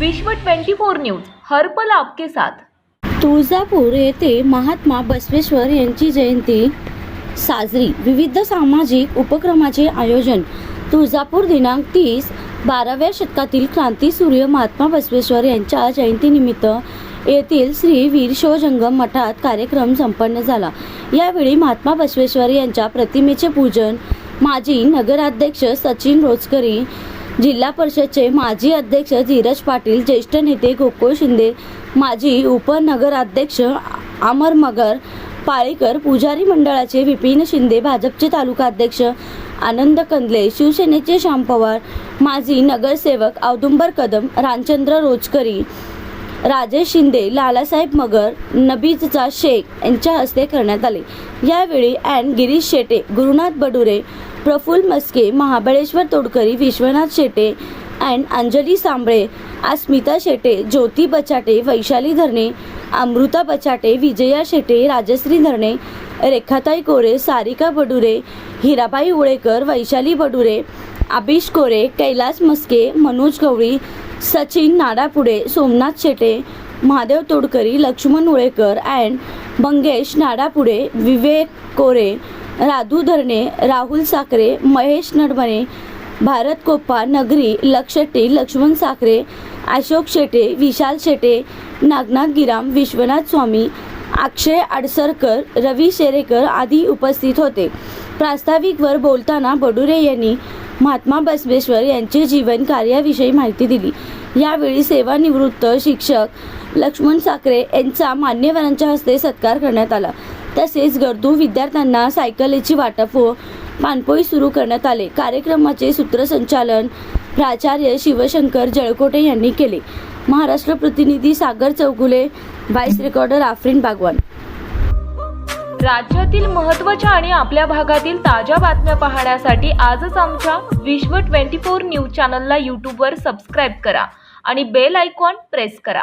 विश्व 24 न्यूज हर्पल आपके साथ. तुळजापूर येथे महात्मा बसवेश्वर यांची जयंती साजरी. विविध सामाजिक उपक्रमाचे आयोजन. तुळजापूर दिनांक तीस बाराव्या शतकातील क्रांतीसूर्य महात्मा बसवेश्वर यांच्या जयंतीनिमित्त येथील श्री वीर शिवजंगम मठात कार्यक्रम संपन्न झाला. यावेळी महात्मा बसवेश्वर यांच्या प्रतिमेचे पूजन माजी नगराध्यक्ष सचिन रोजकरी जिल्हा परिषदचे माजी अध्यक्ष धीरज पाटील ज्येष्ठ नेते गोकुळ शिंदे माजी उपनगराध्यक्ष अमर मगर पाळीकर पुजारी मंडळाचे विपिन शिंदे भाजपचे तालुका अध्यक्ष आनंद कंदले शिवसेनेचे श्याम पवार माजी नगरसेवक औदुंबर कदम रामचंद्र रोजकरी राजेश शिंदे लालासाहेब मगर नबीजचा शेख यांच्या हस्ते करण्यात आले. यावेळी Adv Girish Shete Gurunath Badure Praful Maske Mahabaleshwar Todkari Vishwanath Shete Adv Anjali Sambale Asmita Shete Jyoti Bachate Vaishali Dharane Amruta Bachate Vijaya Shete Rajshri Dharane Rekhatai Kore Sarika Badure Hirabai Ulekar Vaishali Badure Abish Kore Kailas Maske Manoj Gawali Sachin Nadapude Somnath Shete Mahadev Todkari Laxman Ulekar and Mangesh Nadapude Vivek Kore. Radhu Dharne Rahul Sakhare Mahesh नडमणे Bharat Koppa नगरी लक्षटे लक्ष्मण साखरे अशोक शेटे विशाल शेटे नागनाथ गिराम विश्वनाथ स्वामी अक्षय आडसरकर रवी शेरेकर आदी उपस्थित होते. प्रास्ताविकवर बोलताना बडुरे यांनी महात्मा बसवेश्वर यांचे जीवन कार्याविषयी माहिती दिली. यावेळी सेवानिवृत्त शिक्षक लक्ष्मण साखरे यांचा मान्यवरांच्या हस्ते सत्कार करण्यात आला. तसेच गरजू विद्यार्थ्यांना सायकलीची वाटप व पाणपोई सुरू करण्यात आले. कार्यक्रमाचे सूत्रसंचालन प्राचार्य शिवशंकर जळकोटे यांनी केले. महाराष्ट्र प्रतिनिधी सागर चौगुले व्हाईस रेकॉर्डर आफरीन बागवान. राज्यातील महत्त्वाच्या आणि आपल्या भागातील ताज्या बातम्या पाहण्यासाठी आजच आमच्या विश्व 24 न्यूज चॅनलला यूट्यूबवर सबस्क्राईब करा आणि बेल आयकॉन प्रेस करा.